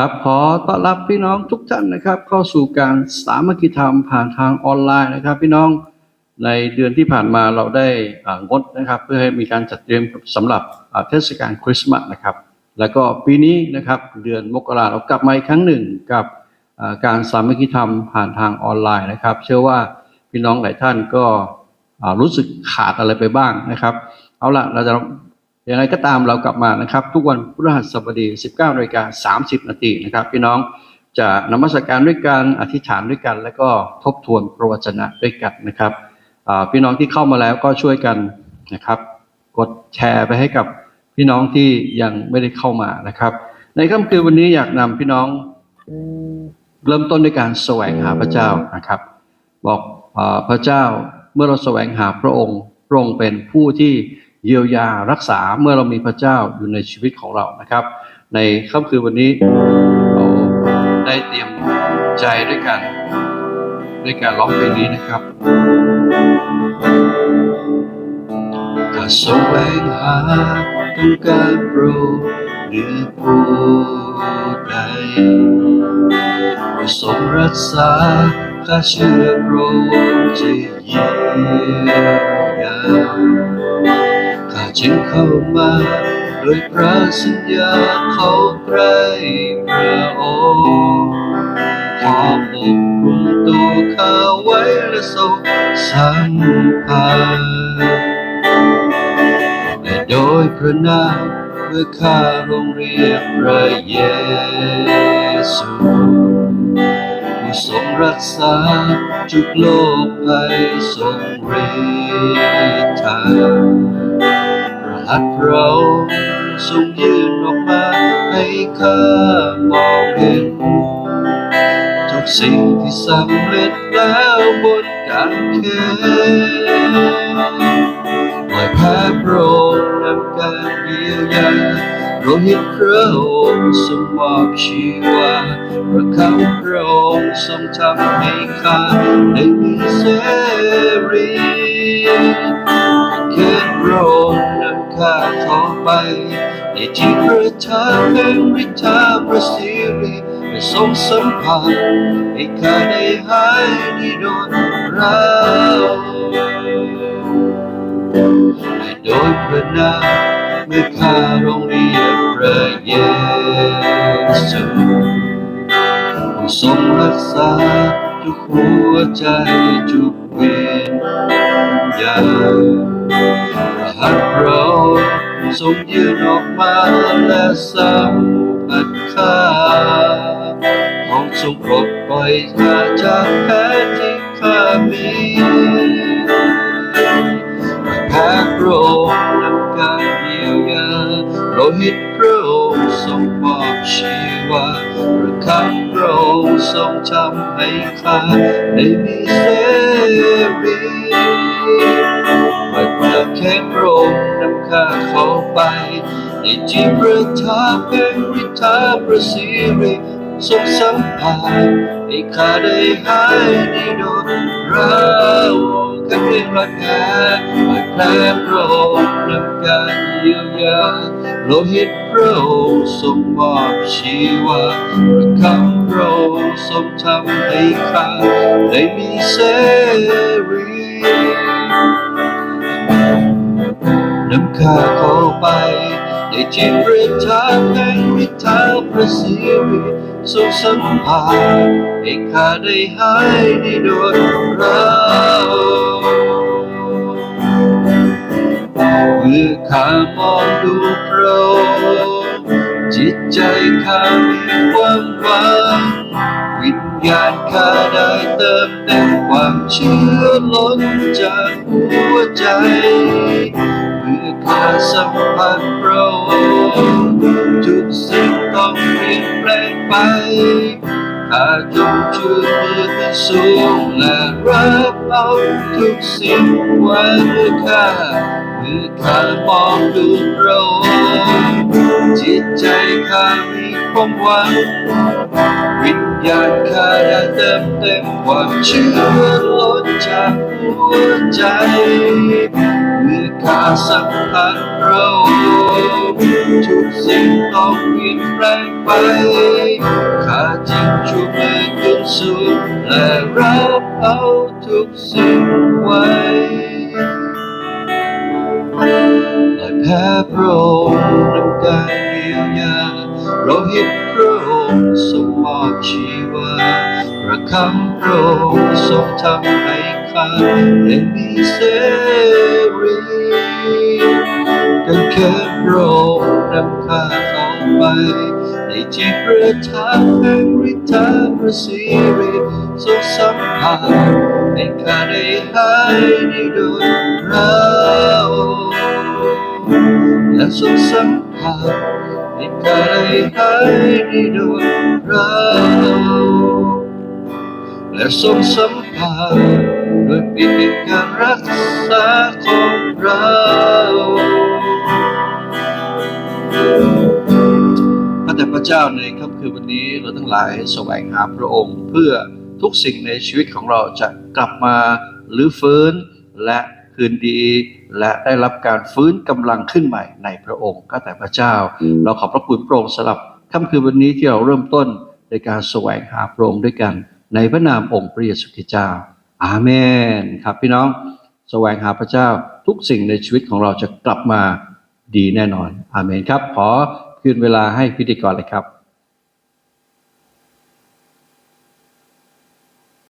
ครับขอต้อนรับพี่น้องทุกท่านนะครับ เข้าสู่การสามัคคีธรรมผ่านทางออนไลน์นะครับ พี่น้องในเดือนที่ผ่านมาเราได้อ่างดนะครับ เพื่อให้มีการจัดเตรียมสำหรับเทศกาลคริสต์มาสนะครับ แล้วก็ปีนี้นะครับเดือนมกราเรากลับมาอีกครั้งหนึ่งกับการสามัคคีธรรมผ่านทางออนไลน์นะครับ เชื่อว่าพี่น้องหลายท่านก็รู้สึกขาดอะไรไปบ้างนะครับ เอาละเราจะ อย่างไรก็ตามเรากลับมานะครับ ทุกวันพฤหัสบดี 19นาฬิกา30 นาทีนะครับ พี่น้องจะนมัสการด้วยกันอธิษฐานด้วยกัน แล้วก็ทบทวนพระวจนะด้วยกันนะครับพี่น้องที่เข้ามาแล้วก็ช่วยกันนะครับ กดแชร์ไปให้กับพี่น้องที่ยังไม่ได้เข้ามานะครับ ในค่ำคืนวันนี้อยากนำพี่น้องเริ่มต้นด้วยการแสวงหาพระเจ้านะครับ บอกอพระเจ้าเมื่อเราแสวงหาพระองค์พระองค์เป็นผู้ที่ เยียวยารักษาเมื่อเรามีพระเจ้าอยู่ในชีวิตของเรานะครับ ในค่ำคืนวันนี้เราได้เตรียมใจด้วยกันด้วยการร้องเพลงนี้นะครับข้าแสวงหาต้องการโปรดเหนือผู้ใดผู้ทรงรักษาข้าเชื่อพระองค์จะเยียวยา จึงเข้ามาโดยพระสัญญาเขาใกล้พระองค์ขอปกคุมตัวข้าไว้และทรงสัมพันธ์และโดยพระนามเมื่อข้าลงเรียกพระเยซูผู้ทรงรักษาทุกโลกภัยทรงฤทธาประ หัตถ์เราทรงยืนออกมาให้ข้ามองเห็น ทุกสิ่งที่สำเร็จแล้วบนการเขนปล่อยแพ้พระองค์นำการเยียวยาโลหิตพระองค์ทรงมอบชีวาพระคำพระองค์ทรงทำให้ข้าได้มีเสรีเขตพระองค์ ข้าข้าไปในที่ประทับแห่งฤทาประสิริและทรงสัมผัสให้ข้าได้หายนิโดนเราและโดยพระนามเมื่อข้าร้องเรียกพระเยซูผู้ทรงรักษาทุกหัวใจทุกวียนญาณ ทรงยืนออกมาและสัมผัสข้าของทรงปลดปล่อยข้าจากแผลที่ข้ามีแพ้พระองค์นำการเยียวยาโลหิตพระองค์ทรงมอบชีวาประคำพระองค์ทรงทำให้ข้าได้มีเสรี ปล่อยประเคนพระองค์นำข้าเข้าไปในที่ประทับแห่งฤทาประสิริทรงสัมผัสให้ข้าได้หายในโดนเราแค่เพียงรักแพ้ปล่อยแผลพระองค์นำการเยียวยาโลหิตพระองค์ทรงมอบชีวาประคำพระองค์ทรงทำให้ข้าได้มีเสรี นำข้าเข้าไป ในที่ประทับแห่งฤทธาประสิริทรงสัมผัสให้ข้าได้หายในโดนเราเมื่อข้ามองดูพระองค์จิตใจข้าาได้เติมเต็มความเชื่อล้นจากหัวใจเมื่อข้าสัมผัสพระองค์ทุกสิ่งต้องเปลี่ยนแปลงไปข้าจงชื่นมือขึ้นสูงและรับเอาทุกสิ่งไว้เมื่อข้าเมื่อข้ามองดูพระองค์จิตใจข้ามีความหวังวิญ ญาณข้าได้เติมเต็มความเชื่อล้นจากหัวใจเมื่อขาสัมผัสพระทุกสิ่งต้องเปลี่ยนแปลงไปาจึงชูมือขึ้นสูงและรับเอาทุกสิ่งไว้บาดแผลพระองค์นำการเยียวยาโลหิตพระองค์ทรงมอบชี คำพระองค์ทรงทำให้ข้าได้มีเสรีกันแค่พระองนำข้าเข้าไป ในที่ประทับแห่งฤทธาประสิริทรงสัมผัสให้ข้าได้หายในดวงเราและทรงสัมผัสให้ข้าได้หายในดวงเรา และทรงสัมผัสด้วยปีแห่งการรักษาของเราข้าแต่พระเจ้าในค่ำคืนวันนี้เราทั้งหลายแสวงหาพระองค์ เพื่อทุกสิ่งในชีวิตของเราจะกลับมาหรือฟื้นและคืนดีและได้รับการฟื้นกำลังขึ้นใหม่ในพระองค์ข้าแต่พระเจ้า เราขอบพระคุณพระองค์สำหรับค่ำคืนวันนี้ที่เราเริ่มต้นในการแสวงหาพระองค์ด้วยกัน ในพระนามองค์พระเยซูคริสต์เจ้า อาเมนครับพี่น้องสแสวงหาพระเจ้าทุกสิ่งในชีวิตของเราจะกลับมาดีแน่นอน อาเมนครับ ขอคืนเวลาให้พิธีกรเลยครับ